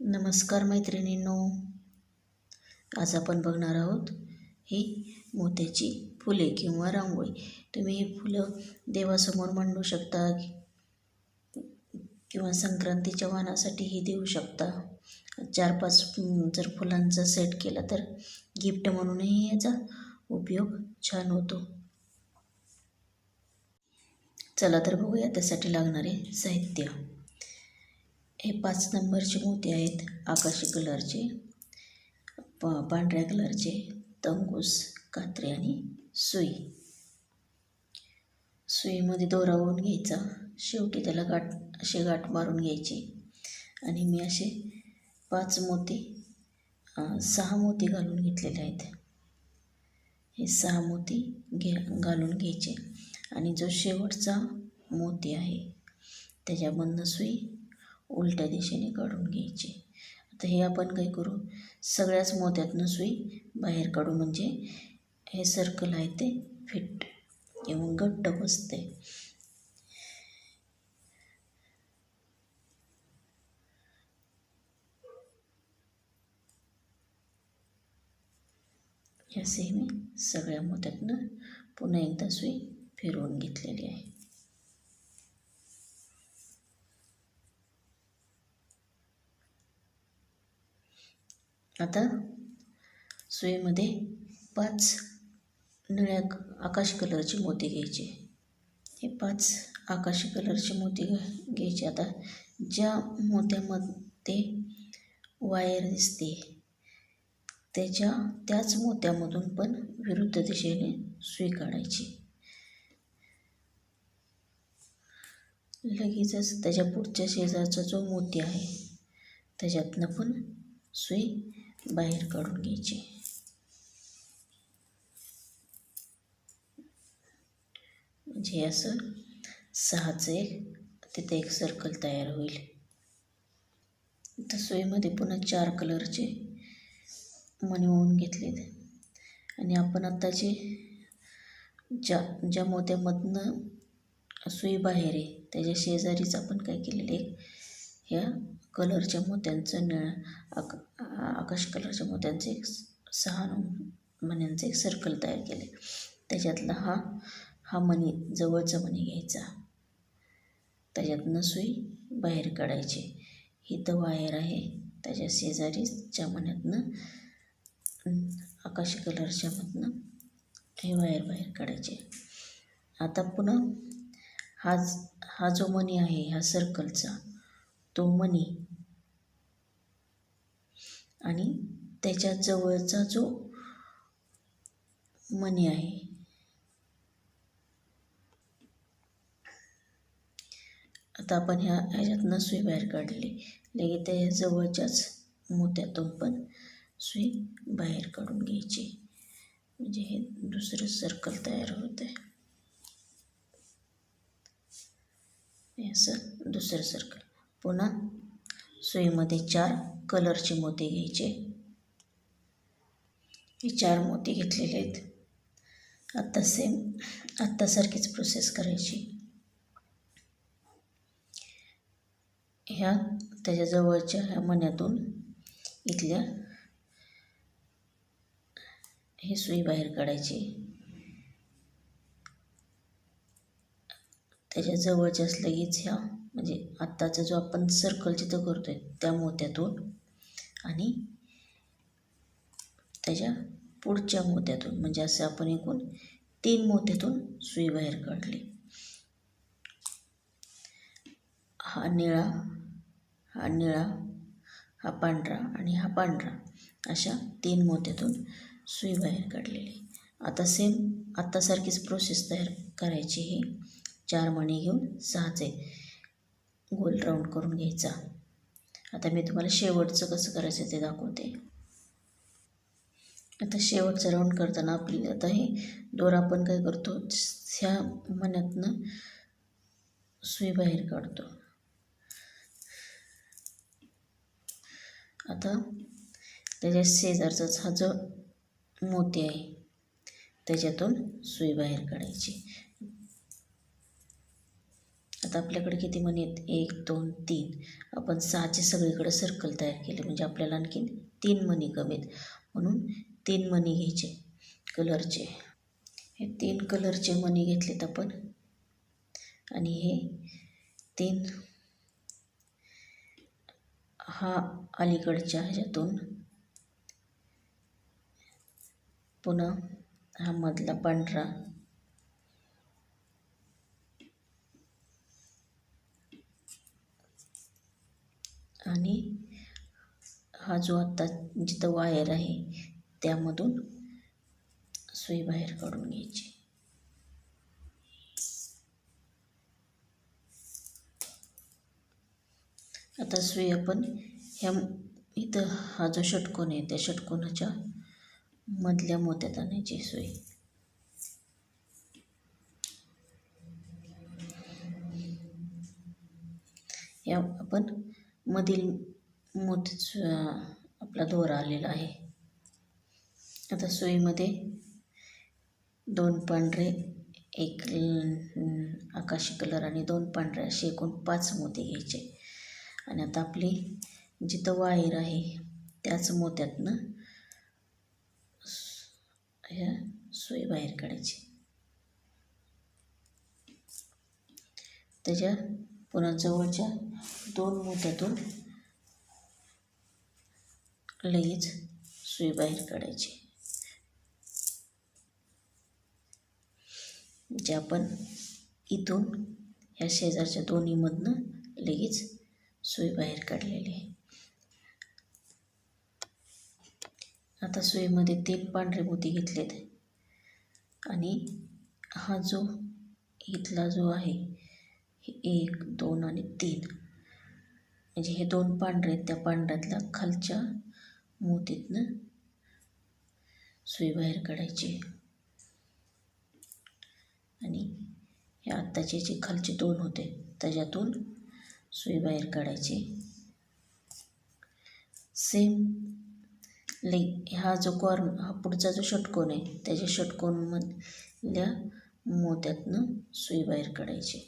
नमस्कार मैत्रिणींनो. आज आपण बघणार आहोत ही मोत्याची फुले किंवा रांगोळी. तुम्ही ही फुलं देवासमोर मांडू शकता किंवा संक्रांतीच्या वाणासाठीही देऊ शकता. चार पाच जर फुलांचा सेट केला तर गिफ्ट म्हणूनही याचा उपयोग छान होतो. चला तर बघूया त्यासाठी लागणारे साहित्य. हे पाच नंबरचे मोती आहेत आकाशी कलरचे प पांढऱ्या कलरचे तंगूस कात्री आणि सुई. सुईमध्ये दोरा घ्यायचा. शेवटी त्याला गाठ असे गाठ मारून घ्यायची. आणि मी असे पाच मोती सहा मोती घालून घेतलेले आहेत. हे सहा मोती घे घालून घ्यायचे. आणि जो शेवटचा मोती आहे त्याच्यामधनं सुई उलट्या दिशेने काढून घ्यायची. आता हे आपण काय करू? सगळ्याच मोत्यातनं सुई बाहेर काढू. म्हणजे हे सर्कल आहे ते फिट येऊन घट्ट बसते असे मी सगळ्या मोत्यातनं पुन्हा एकदा सुई फिरवून घेतलेली आहे. आता सुईमध्ये पाच निळ्या आकाशी कलरचे मोती घ्यायचे. हे पाच आकाशी कलरचे मोती घ्यायचे. आता ज्या मोत्यामध्ये वायर दिसते त्याच्या त्याच मोत्यामधून पण विरुद्ध दिशेने सुई काढायची. लगेचच त्याच्या पुढच्या शेजारचा जो मोती आहे त्याच्यातनं पण सुई बाहेर काढून घ्यायची. म्हणजे असं सहाचं एक तिथे एक सर्कल तयार होईल. तर सुईमध्ये पुन्हा चार कलरचे मणी होऊन घेतलेत. आणि आपण आत्ता जे ज्या ज्या मोत्यामधनं सुई बाहेर आहे त्याच्या शेजारीच आपण काय केलेलं आहे ह्या कलरच्या मोत्यांचं निळा आक आकाश कलरच्या मोत्यांचे एक सहा मण्यांचे एक सर्कल तयार केले. त्याच्यातला हा हा मणी जवळचा मणी घ्यायचा. त्याच्यातनं सुई बाहेर काढायची. ही तर वायर आहे. त्याच्या शेजारीच्या मण्यातनं आकाशी कलरच्या मधनं हे वायर बाहेर काढायचे. आता पुन्हा हा हा जो मणी आहे ह्या सर्कलचा तो मणी आणि त्याच्या जवळचा जो मणी आहे. आता आपण ह्या ह्याच्यातनं सुई बाहेर काढली. लगेच त्या जवळच्याच मोत्यातून पण सुई बाहेर काढून घ्यायची. म्हणजे हे दुसरं सर्कल तयार होत आहे असं दुसरं सर्कल पुन्हा सुईमध्ये चार कलरचे मोती घ्यायचे. हे चार मोती घेतलेले आहेत. आत्ता सेम आत्तासारखीच प्रोसेस करायची. ह्या त्याच्या जवळच्या ह्या मण्यातून इथल्या ही सुई बाहेर काढायची. त्याच्या जवळच्याच लगेच ह्या म्हणजे आत्ताचा जो आपण सर्कल जिथं करतो आहे त्या मोत्यातून आणि त्याच्या पुढच्या मोत्यातून म्हणजे असं आपण एकूण तीन मोत्यातून सुई बाहेर काढली. हा निळा हा निळा हा पांढरा आणि हा पांढरा अशा तीन मोत्यातून सुई बाहेर काढलेली. आता सेम आत्तासारखीच प्रोसेस तयार करायची ही. चार मणी घेऊन सहाचे गोल राऊंड करून घ्यायचा. आता मी तुम्हाला शेवटचं कसं करायचं ते दाखवते. आता शेवटचं राऊंड करताना आपली आता हे दोर आपण काय करतो ह्या मण्यातनं सुई बाहेर काढतो. आता त्याच्या शेजारचाच हा जो मोती आहे त्याच्यातून सुई बाहेर काढायची. आता आपल्याकडे किती म्हणी? आहेत एक दोन तीन. आपण सहाचे सगळीकडे सर्कल तयार केले. म्हणजे आपल्याला आणखीन तीन मणी कमी आहेत म्हणून तीन मणी घ्यायचे. कलरचे हे तीन कलरचे मणी घेतलेत आपण. आणि हे तीन हा अलीकडच्या ह्याच्यातून. पुन्हा हा मधला पांढरा. आणि हा जो आत्ता जिथं वायर आहे त्यामधून सुई बाहेर काढून घ्यायची. आता सुई आपण ह्या इथं हा जो षटकोन आहे त्या षटकोनाच्या मधल्या मोत्यात आणायची सुई. या आपण मधील मोती आपला दोरा आलेला आहे. आता सुईमध्ये दोन पांढरे एक आकाशी कलर आणि दोन पांढरे असे एकूण पाच मोती घ्यायचे. आणि आता आपली जिथं वायर आहे त्याच मोत्यातनं ह्या सुई बाहेर काढायची. त्याच्या पुन्हा जवळच्या दोन मोत्यातून लगेच सुई बाहेर काढायची. जे आपण इथून ह्या शेजारच्या दोन्हीमधनं लगेच सुई बाहेर काढलेली आहे. आता सुईमध्ये तीन पांढरे मोती घेतलेत. आणि हा जो इथला जो आहे हे एक दोन आणि तीन. म्हणजे हे दोन पांढरे आहेत त्या पांढऱ्यातल्या खालच्या मोतीतनं सुई बाहेर काढायची. आणि हे आत्ताचे जे खालचे दोन होते त्याच्यातून सुई बाहेर काढायची. सेम ले हा जो कॉर्न हा पुढचा जो षटकोन आहे त्याच्या षटकोनमधल्या मोत्यातनं सुई बाहेर काढायची.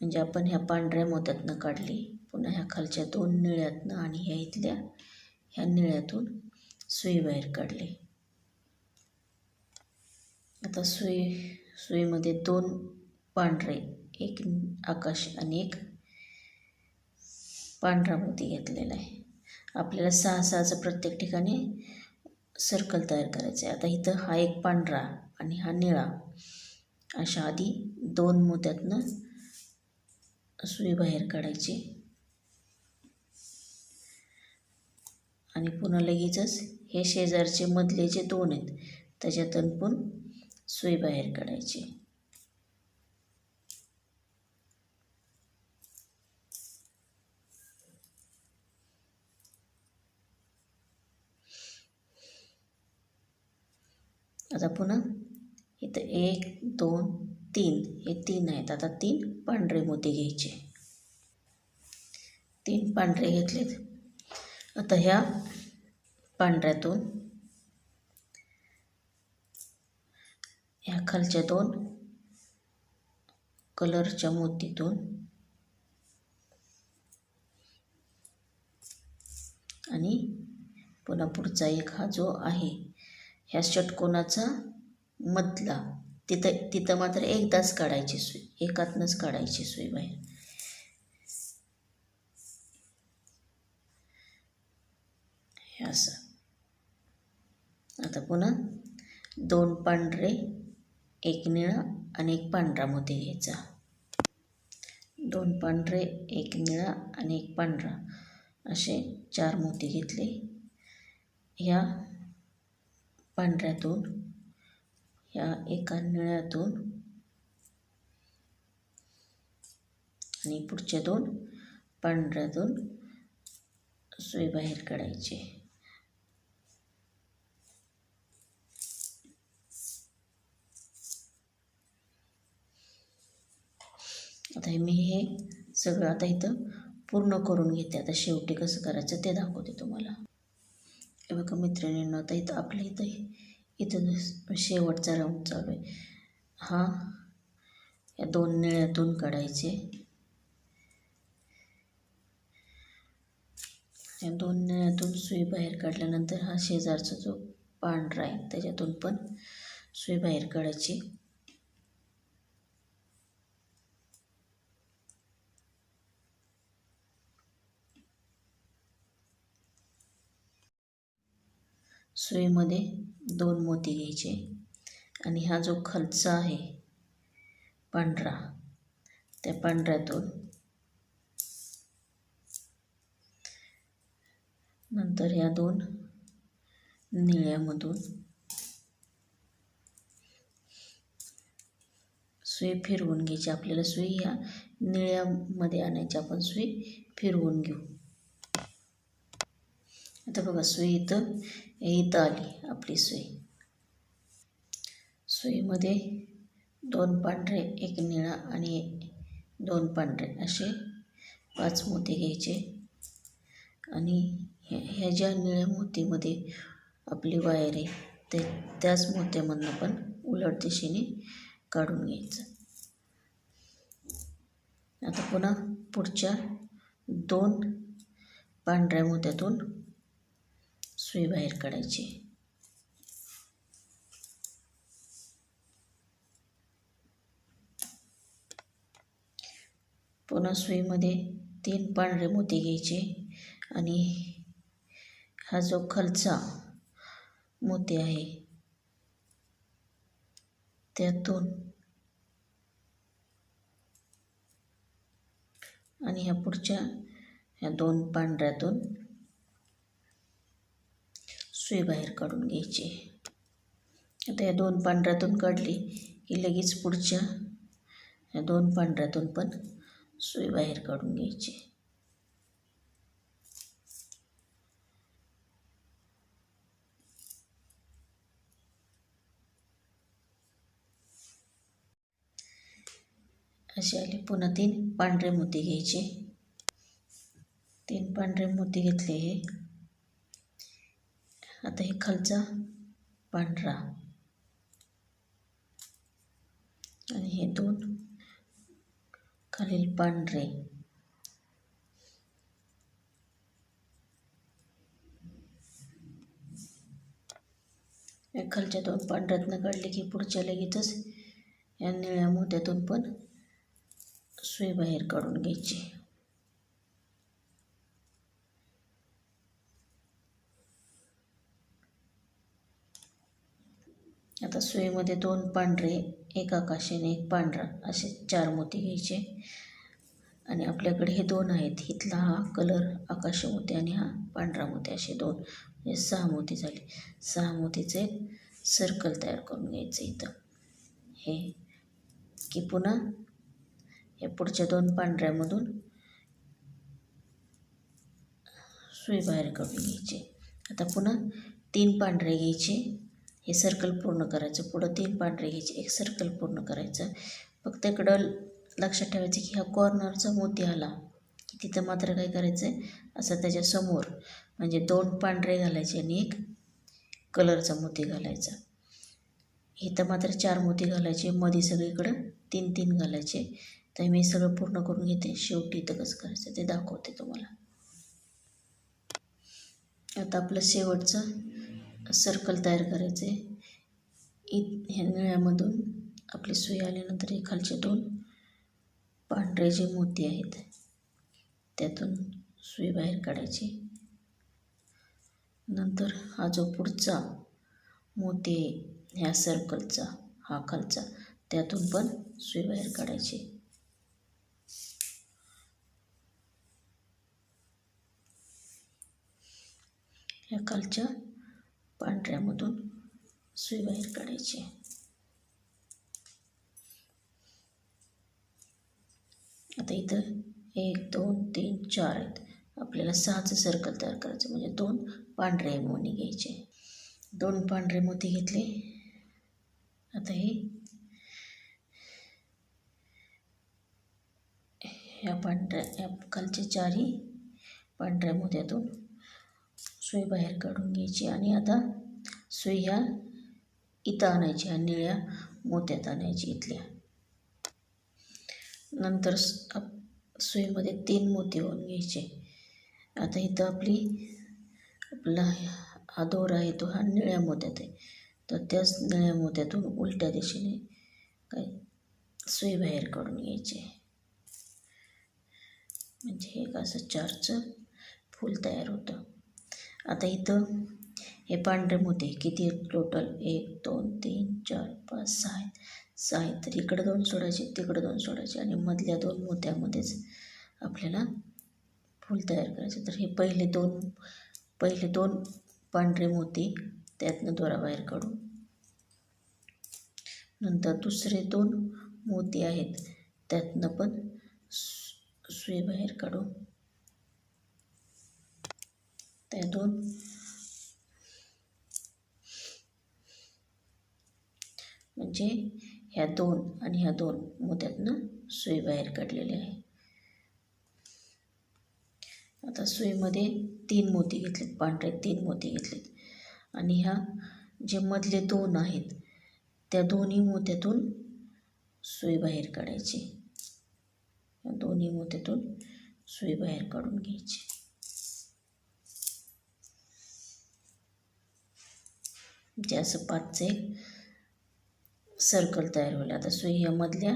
म्हणजे आपण ह्या पांढऱ्या मोत्यातनं काढली पुन्हा ह्या खालच्या दोन निळ्यातनं आणि ह्या इथल्या ह्या निळ्यातून सुई बाहेर काढली. आता सुई सुईमध्ये दोन पांढरे एक आकाश आणि एक पांढरा मोती घेतलेला आहे. आपल्याला सहा सहाचं प्रत्येक ठिकाणी सर्कल तयार करायचं आहे. आता इथं हा एक पांढरा आणि हा निळा अशा आधी दोन मोत्यातनं सुई बाहेर काढायची. आणि पुन्हा लगेचच हे शेजारचे मधले जे दोन आहेत त्याच्यातून पण सुई बाहेर काढायची. आता पुन्हा इथं एक दोन तीन हे तीन आहेत. आता तीन पांढरे मोती घ्यायचे. तीन पांढरे घेतलेत. आता ह्या पांढऱ्यातून ह्या खालच्या दोन कलरच्या मोतीतून आणि पुन्हा पुढचा एक हा जो आहे ह्या षटकोनाचा मधला तिथं तिथं मात्र एकदाच काढायची सुई एकातनंच काढायची सुई बाहेर. हे असं. आता पुन्हा दोन पांढरे एक निळा आणि एक पांढरा मोती घ्यायचा. दोन पांढरे एक निळा आणि एक पांढरा असे चार मोती घेतले. ह्या पांढऱ्यातून ह्या एका निळ्यातून. आणि पुढच्या दोन पांढऱ्यातून सुई बाहेर काढायची. आता मी हे सगळं आता इथं पूर्ण करून घेते. आता शेवटी कसं करायचं ते दाखवते तुम्हाला. हे बघा मैत्रिणींना आता इथं आपल्या इथं इथं शेवटचा राऊंड चालू आहे. हा या दोन निळ्यातून काढायचे. या दोन निळ्यातून सुई बाहेर काढल्यानंतर हा शेजारचा जो पांढरा आहे त्याच्यातून पण सुई बाहेर काढायची. सुईमध्ये दोन मोती घ्यायचे. आणि हा जो खलचा आहे पांढरा त्या पांढऱ्यातून नंतर ह्या दोन निळ्यामधून सुई फिरवून घ्यायची. आपल्याला सुई ह्या निळ्यामध्ये आणायची आपण सुई फिरवून घेऊ. आता बघा सुई इथं इथं आली आपली सुई. सुईमध्ये दोन पांढरे एक निळा आणि दोन पांढरे असे पाच मोती घ्यायचे. आणि ह्या ह्या ज्या निळ्या मोतीमध्ये आपली वायर आहे ते त्याच मोत्यामधनं पण उलट दिशेने काढून घ्यायचं. आता पुन्हा पुढच्या दोन पांढऱ्या मोत्यातून सुई बाहेर काढायची. पुन्हा सुईमध्ये तीन पांढरे मोती घ्यायचे आणि हा जो खालचा मोती आहे त्यातून आणि ह्या पुढच्या ह्या दोन पांढऱ्यातून सुई बाहेर काढून घ्यायची. आता या दोन पांढऱ्यातून काढली की लगेच पुढच्या या दोन पांढऱ्यातून पण सुई बाहेर काढून घ्यायची. असे आले. पुन्हा तीन पांढरे मोती घ्यायचे. तीन पांढरे मोती घेतले हे. आता हे खालचा पांढरा. आणि हे दोन खालील पांढरे. या खालच्या दोन पांढऱ्यातनं काढले की पुढच्या लगेचच या निळ्या मोत्यातून पण सुई बाहेर काढून घ्यायची. आता सुईमध्ये दोन पांढरे एक आकाशी आणि एक पांढरा असे चार मोती घ्यायचे. आणि आपल्याकडे हे दोन आहेत. इथला हा कलर आकाशी मोती आणि हा पांढरा मोती असे दोन. म्हणजे सहा मोती झाले. सहा मोतीचे सर्कल तयार करून घ्यायचं इथं. हे की पुन्हा या पुढच्या दोन पांढऱ्यामधून सुई बाहेर काढून घ्यायची. आता पुन्हा तीन पांढरे घ्यायचे. हे सर्कल पूर्ण करायचं. पुढं तीन पांढरे घ्यायचे. एक सर्कल पूर्ण करायचं. फक्त इकडं लक्षात ठेवायचं की ह्या कॉर्नरचा मोती आला की तिथं मात्र काय करायचं आहे असं त्याच्यासमोर म्हणजे दोन पांढरे घालायचे आणि एक कलरचा मोती घालायचा. इथं मात्र चार मोती घालायचे. मध्ये सगळीकडं तीन तीन घालायचे. तर मी सगळं पूर्ण करून घेते. शेवटी इथं कसं करायचं ते दाखवते तुम्हाला. आता आपलं शेवटचं सर्कल तयार करायचे. इ ह्या निळ्यामधून आपली सुई आल्यानंतर हे खालचे दोन पांढरे जे मोती आहेत त्यातून सुई बाहेर काढायची. नंतर हा जो पुढचा मोती आहे ह्या सर्कलचा हा खालचा त्यातून पण सुई बाहेर काढायची. ह्या खालच्या पांढऱ्यामधून सुई बाहेर काढायची. आता इथं एक दोन तीन चार आहेत. आपल्याला सहाचं सर्कल तयार करायचं म्हणजे दोन पांढरे मोनी घ्यायचे. दोन पांढरे मोती घेतले. आता हे ह्या पांढऱ्या या खालचे चारही पांढऱ्या मोत्यातून सुई बाहेर काढून घ्यायची आणि आता सुई ह्या इथं आणायची ह्या निळ्या मोत्यात आणायची इथल्या. नंतर स- आप- सुईमध्ये तीन मोती होऊन घ्यायचे. आता इथं आपली आपला हा दोरा आहे तो हा निळ्या मोत्यात आहे. तर त्याच निळ्या मोत्यातून उलट्या दिशेने काय सुई बाहेर काढून घ्यायची म्हणजे एक असं चारचं फूल तयार होतं. आता इथं हे पांढरे मोती किती टोटल एक दोन तीन चार पाच सहा आहेत. सहा आहेत तर इकडं दोन सोडायचे तिकडं दोन सोडायचे आणि मधल्या दोन मोत्यामध्येच आपल्याला फूल तयार करायचे. तर हे पहिले दोन पहिले दोन पांढरे मोती त्यातनं दोरा बाहेर काढू. नंतर दुसरे दोन मोती आहेत त्यातनं पण सु- सुई बाहेर काढू. त्या दोन. म्हणजे ह्या दोन आणि ह्या दोन मोत्यातनं सुई बाहेर काढलेली आहे. आता सुईमध्ये तीन मोती घेतलेत पांढरे तीन मोती घेतलेत. आणि ह्या जे मधले दोन आहेत त्या दोन्ही मोत्यातून सुई बाहेर काढायची. दोन्ही मोत्यातून सुई बाहेर काढून घ्यायची. जे असं पाचचं एक सर्कल तयार होईल. आता सुई या मधल्या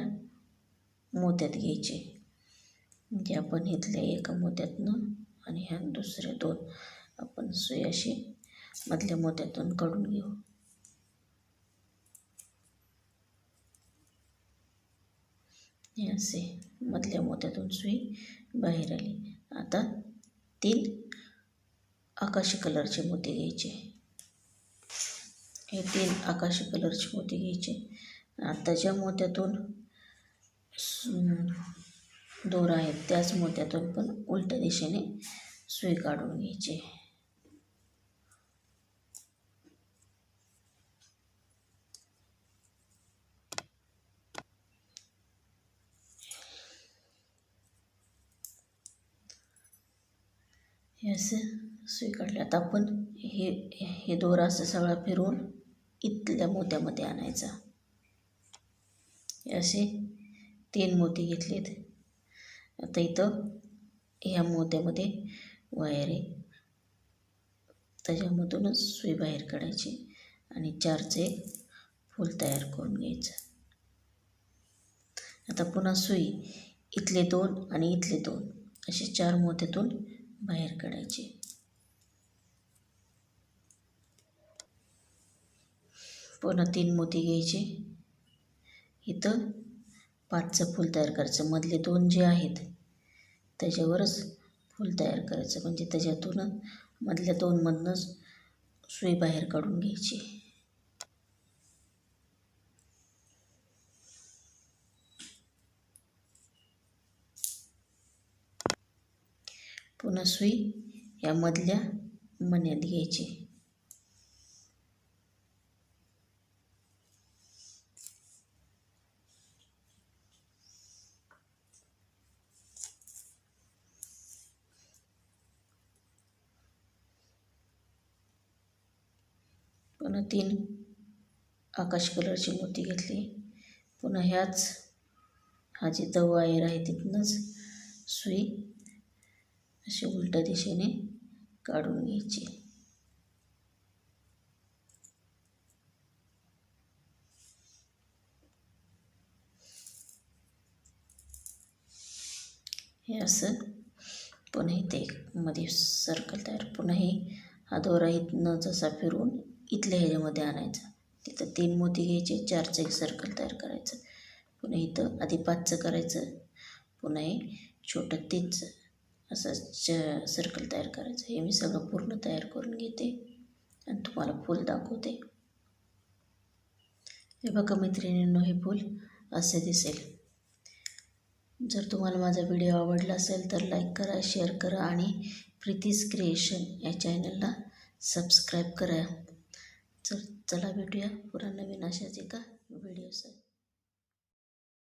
मोत्यात घ्यायची. म्हणजे आपण इथल्या एका मोत्यातनं आणि ह्या दुसऱ्या दोन आपण सुई अशी मधल्या मोत्यातून काढून घेऊ. हे असे मधल्या मोत्यातून सुई बाहेर आली. आता तीन आकाशी कलरचे मोती घ्यायचे. हे तीन आकाशी कलरचे मोती घ्यायचे. आता ज्या मोत्यातून स- दोरा त्याच मोत्यातून पण उलट्या दिशेने सुई काढून घ्यायची. हे असं सुई काढले. आता आपण हे हे दोरा असं सगळा फिरवून इथल्या मोत्यामध्ये आणायचा. असे तीन मोती घेतलेत. आता इथं ह्या मोत्यामध्ये वायर आहे त्याच्यामधूनच सुई बाहेर काढायची आणि चारचे फूल तयार करून घ्यायचं. आता पुन्हा सुई इथले दोन आणि इथले दोन असे चार मोत्यातून बाहेर काढायचे. पुन्हा तीन मोती घ्यायचे. इथं पाचचं फूल तयार करायचं. मधले दोन जे आहेत त्याच्यावरच फूल तयार करायचं. म्हणजे त्याच्यातून मधल्या दोनमधनंच सुई बाहेर काढून घ्यायची. पुन्हा सुई या मधल्या मण्यात घ्यायची. पुन्हा तीन आकाश कलरची मोती घेतली. पुन्हा ह्याच हा जे दव आयर आहे तिथूनच सुई अशी उलट्या दिशेने काढून घ्यायची. हे असं पुन्हा इथे एक मध्ये सर्कल तयार. पुन्हा हे हा दोरा इथनं जसा फिरून इथल्या ह्याच्यामध्ये आणायचं. तिथं तीन मोती घ्यायचे चारचं एक सर्कल तयार करायचं. पुन्हा इथं आधी पाचचं करायचं. पुन्हा हे छोटं तीनचं असं च सर्कल तयार करायचं. हे मी सगळं पूर्ण तयार करून घेते आणि तुम्हाला फूल दाखवते. हे बघा मैत्रिणींनो हे फूल असे दिसेल. जर तुम्हाला माझा व्हिडिओ आवडला असेल तर लाईक करा शेअर करा आणि प्रीतीज क्रिएशन या चॅनलला सबस्क्राईब करा. चला भेटूया पुन्हा नवीन अशाच एका व्हिडिओसह